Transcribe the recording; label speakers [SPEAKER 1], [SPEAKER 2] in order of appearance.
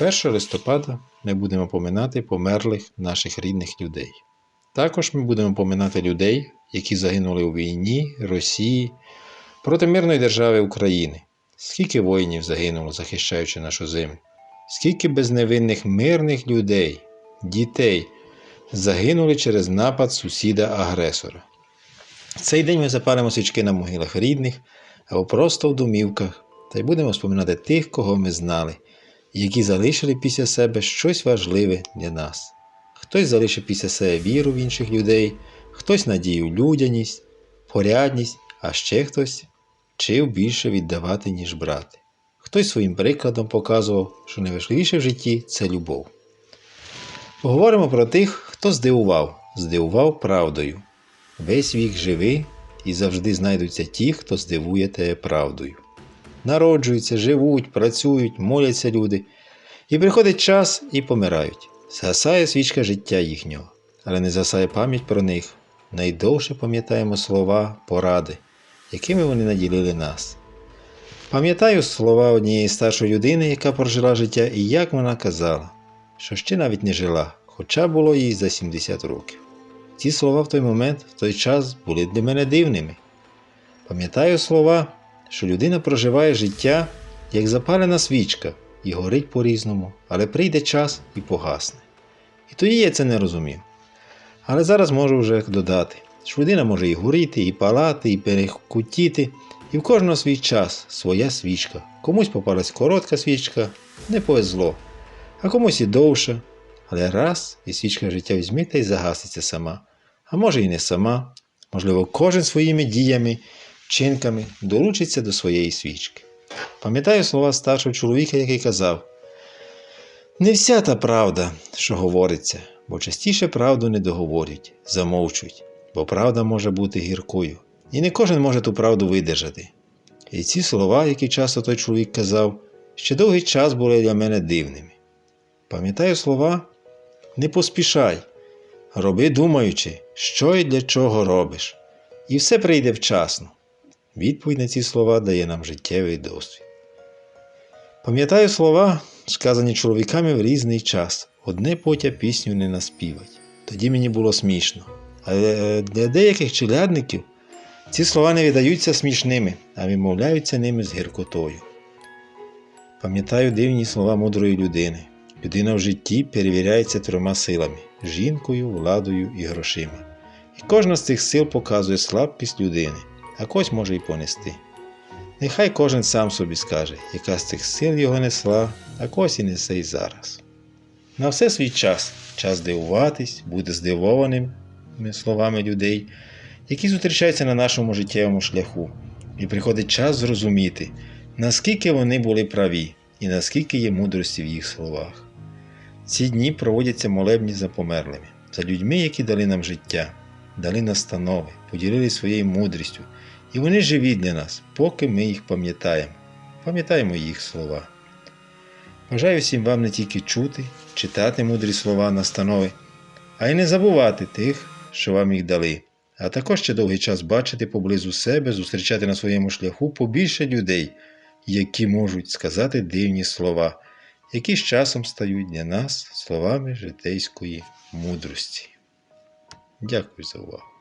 [SPEAKER 1] 1 листопада ми будемо поминати померлих наших рідних людей. Також ми будемо поминати людей, які загинули у війні, Росії проти мирної держави України. Скільки воїнів загинуло, захищаючи нашу землю? Скільки безневинних мирних людей, дітей загинули через напад сусіда-агресора. В цей день ми запалимо свічки на могилах рідних або просто в домівках та й будемо споминати тих, кого ми знали, які залишили після себе щось важливе для нас. Хтось залишив після себе віру в інших людей, хтось надію людяність, порядність, а ще хтось вчив більше віддавати, ніж брати. Хтось своїм прикладом показував, що найважливіше в житті це любов. Поговоримо про тих, хто здивував, здивував правдою. Весь вік живи і завжди знайдуться ті, хто здивує тебе правдою. Народжуються, живуть, працюють, моляться люди, і приходить час і помирають. Згасає свічка життя їхнього, але не згасає пам'ять про них. Найдовше пам'ятаємо слова, поради, якими вони наділили нас. Пам'ятаю слова однієї старшої людини, яка прожила життя, і як вона казала, що ще навіть не жила, хоча було їй за 70 років. Ці слова в той момент, в той час були для мене дивними. Пам'ятаю слова, що людина проживає життя як запалена свічка і горить по-різному, але прийде час і погасне. І тоді я це не розумів. Але зараз можу вже додати, що людина може і горіти, і палати, і перекутіти, і в кожного свій час своя свічка. Комусь попалась коротка свічка, не повезло, а комусь і довша. Але раз і свічка життя візьме та й загаситься сама. А може і не сама. Можливо, кожен своїми діями, вчинками долучиться до своєї свічки. Пам'ятаю слова старшого чоловіка, який казав: Не вся та правда, що говориться, бо частіше правду не договорюють, замовчують, бо правда може бути гіркою, і не кожен може ту правду видержати. І ці слова, які часто той чоловік казав, ще довгий час були для мене дивними. Пам'ятаю слова, не поспішай, роби думаючи, що і для чого робиш, і все прийде вчасно. Відповідь на ці слова дає нам життєвий досвід. Пам'ятаю слова, сказані чоловіками в різний час, одне потя пісню не наспівать. Тоді мені було смішно. Але для деяких челядників ці слова не видаються смішними, а вимовляються ними з гіркотою. Пам'ятаю дивні слова мудрої людини. Людина в житті перевіряється трьома силами жінкою, владою і грошима. І кожна з цих сил показує слабкість людини, а когось може й понести. Нехай кожен сам собі скаже, яка з цих сил його несла, а когось і несе й зараз. На все свій час, час дивуватись, бути здивованими словами людей, які зустрічаються на нашому життєвому шляху, і приходить час зрозуміти, наскільки вони були праві і наскільки є мудрості в їх словах. Ці дні проводяться молебні за померлими, за людьми, які дали нам життя, дали настанови, поділили своєю мудрістю, і вони живі для нас, поки ми їх пам'ятаємо, пам'ятаємо їх слова. Бажаю всім вам не тільки чути, читати мудрі слова настанови, а й не забувати тих, що вам їх дали, а також ще довгий час бачити поблизу себе, зустрічати на своєму шляху побільше людей, які можуть сказати дивні слова, які з часом стають для нас словами житейської мудрості. Дякую за увагу.